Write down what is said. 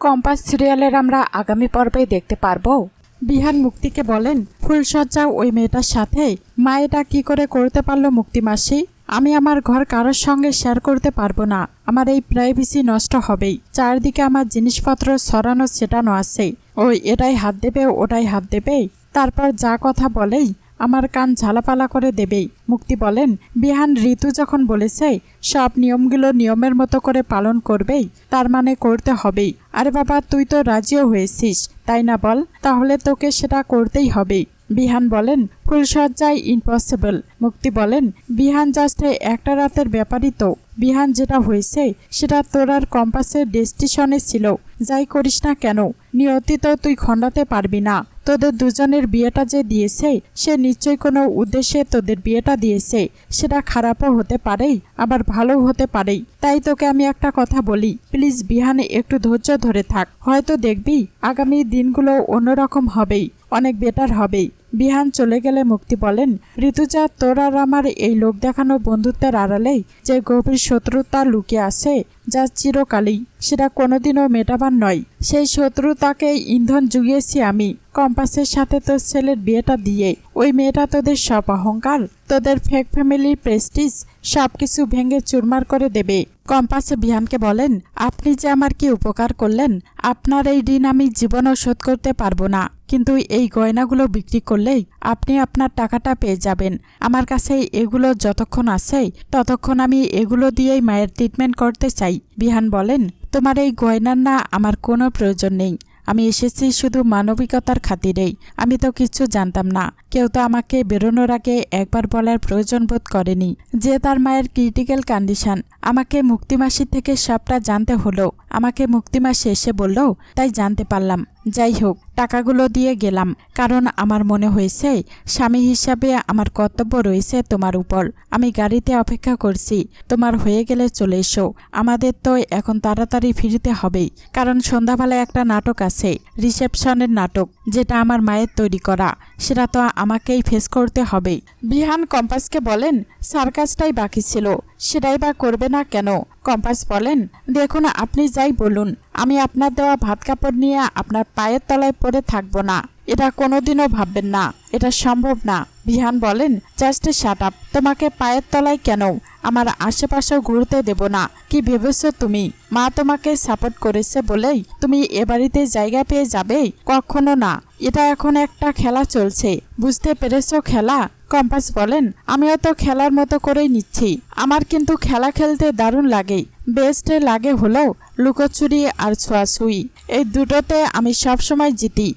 Compass সিরিয়ালের আমরা আগামী পর্বে দেখতে পারব। বিহান মুক্তিকে বলেন ফুলসজ্জা ওই মেয়েটার সাথে মা এটা কি করে করতে পারল মুক্তি মাসি? আমি আমার ঘর কারোর সঙ্গে শেয়ার করতে পারব না। আমার এই প্রাইভেসি নষ্ট হবেই। চারদিকে আমার জিনিসপত্র সরানো সেটানো আছে। ওই, এটাই হাত দেবে, ওটাই হাত দেবে। তারপর যা কথা বলেই আমার কান ঝালাপালা করে দেবেই। মুক্তি বলেন, বিহান ঋতু যখন বলেছে, সব নিয়মগুলো নিয়মের মতো করে পালন করবেই, তার মানে করতে হবেই। আরে বাবা, তুই তো রাজিও হয়েছিস, তাই না বল? তাহলে তোকে সেটা করতেই হবে বিহান বলেন ফুলসজ্জায় ইম্পসিবল মুক্তি বলেন, বিহান জাস্ট একটা রাতের ব্যাপারই তো। বিহান যেটা হয়েছে, সেটা তোর আর কম্পাসের ডেস্টিশনে ছিল। যাই করিস না কেন, নিয়তি তো তুই খণ্ডাতে পারবি না। তোদের দুজনের বিয়েটা যে দিয়েছে, সে নিশ্চয়ই কোনো উদ্দেশ্যে তোদের বিয়েটা দিয়েছে। সেটা খারাপও হতে পারে আবার ভালো হতে পারে তাই তোকে আমি একটা কথা বলি প্লিজ বিহানে, একটু ধৈর্য ধরে থাক। হয়তো দেখবি, আগামী দিনগুলো অন্যরকম হবেই, অনেক বেটার হবেই। বিহান চলে গেলে মুক্তি বলেন, ঋতুজা, তোর আর আমার এই লোক দেখানো বন্ধুত্বের আড়ালেই যে গভীর শত্রুতা লুকিয়ে আছে যা চিরকালই, সেটা কোনোদিনও মেটাবার নয়। সেই শত্রুতাকে ইন্ধন জুগিয়েছি আমি। কম্পাসের সাথে তোর ছেলের বিয়েটা দিয়ে। ওই মেয়েটা তোদের সব অহংকার, তোদের ফেক ফ্যামিলির প্রেস্টিজ সব কিছু ভেঙে চুরমার করে দেবে। কম্পাসে বিহানকে বলেন, আপনি যে আমার কি উপকার করলেন, আপনার এই ঋণ আমি জীবনও শোধ করতে পারব না। কিন্তু এই গয়নাগুলো বিক্রি করলেই আপনি আপনার টাকাটা পেয়ে যাবেন। আমার কাছে এগুলো যতক্ষণ আছে, ততক্ষণ আমি এগুলো দিয়েই মায়ের ট্রিটমেন্ট করতে চাই। বিহান বলেন, তোমার এই গয়নার না আমার কোনো প্রয়োজন নেই। আমি এসেছি শুধু মানবিকতার খাতিরেই। আমি তো কিছু জানতাম না। কেউ তো আমাকে বেরোনোর আগে একবার বলার প্রয়োজন বোধ করেনি। যে তার মায়ের ক্রিটিক্যাল কন্ডিশন আমাকে মুক্তিমাসি থেকে সবটা জানতে হলো। আমাকে মুক্তিমাসি এসে বলল, তাই জানতে পারলাম। যাই হোক, টাকাগুলো দিয়ে গেলাম, কারণ আমার মনে হয়েছে স্বামী হিসাবে আমার কর্তব্য রয়েছে তোমার উপর। আমি গাড়িতে অপেক্ষা করছি, তোমার হয়ে গেলে চলে এসো। আমাদের তো এখন তাড়াতাড়ি ফিরতে হবেই, কারণ সন্ধ্যাবেলায় একটা নাটক আছে, রিসেপশনের নাটক, যেটা আমার মায়ের তৈরি করা। সেটা তো আমাকেই ফেস করতে হবে। বিহান কম্পাসকে বলেন, সার্কাসটাই বাকি ছিল, সেটাই বা করবে না কেন? কম্পাস বলেন, দেখুন, আপনি যাই বলুন, আমি আপনার দেওয়া ভাত কাপড় নিয়ে আপনার পায়ের তলায় পড়ে থাকব না। এটা কোনোদিনও ভাববেন না। এটা সম্ভব না। বিহান বলেন, জাস্ট শাট আপ তোমাকে পায়ের তলায় কেন? আমার আশেপাশেও ঘুরতে দেব না। কি ভেবেছো তুমি? মা তোমাকে সাপোর্ট করেছে বলেই তুমি এ বাড়িতে জায়গা পেয়ে যাবে? কখনো না। এটা এখন একটা খেলা চলছে। বুঝতে পেরেছ খেলা? কম্পাস বলেন, আমিও তো খেলার মতো করেই নিচ্ছি। আমার কিন্তু খেলা খেলতে দারুণ লাগে। বেস্ট লাগে হলো লুকোচুরি আর ছোঁয়াছুঁই। এই দুটোতে আমি সবসময় জিতি।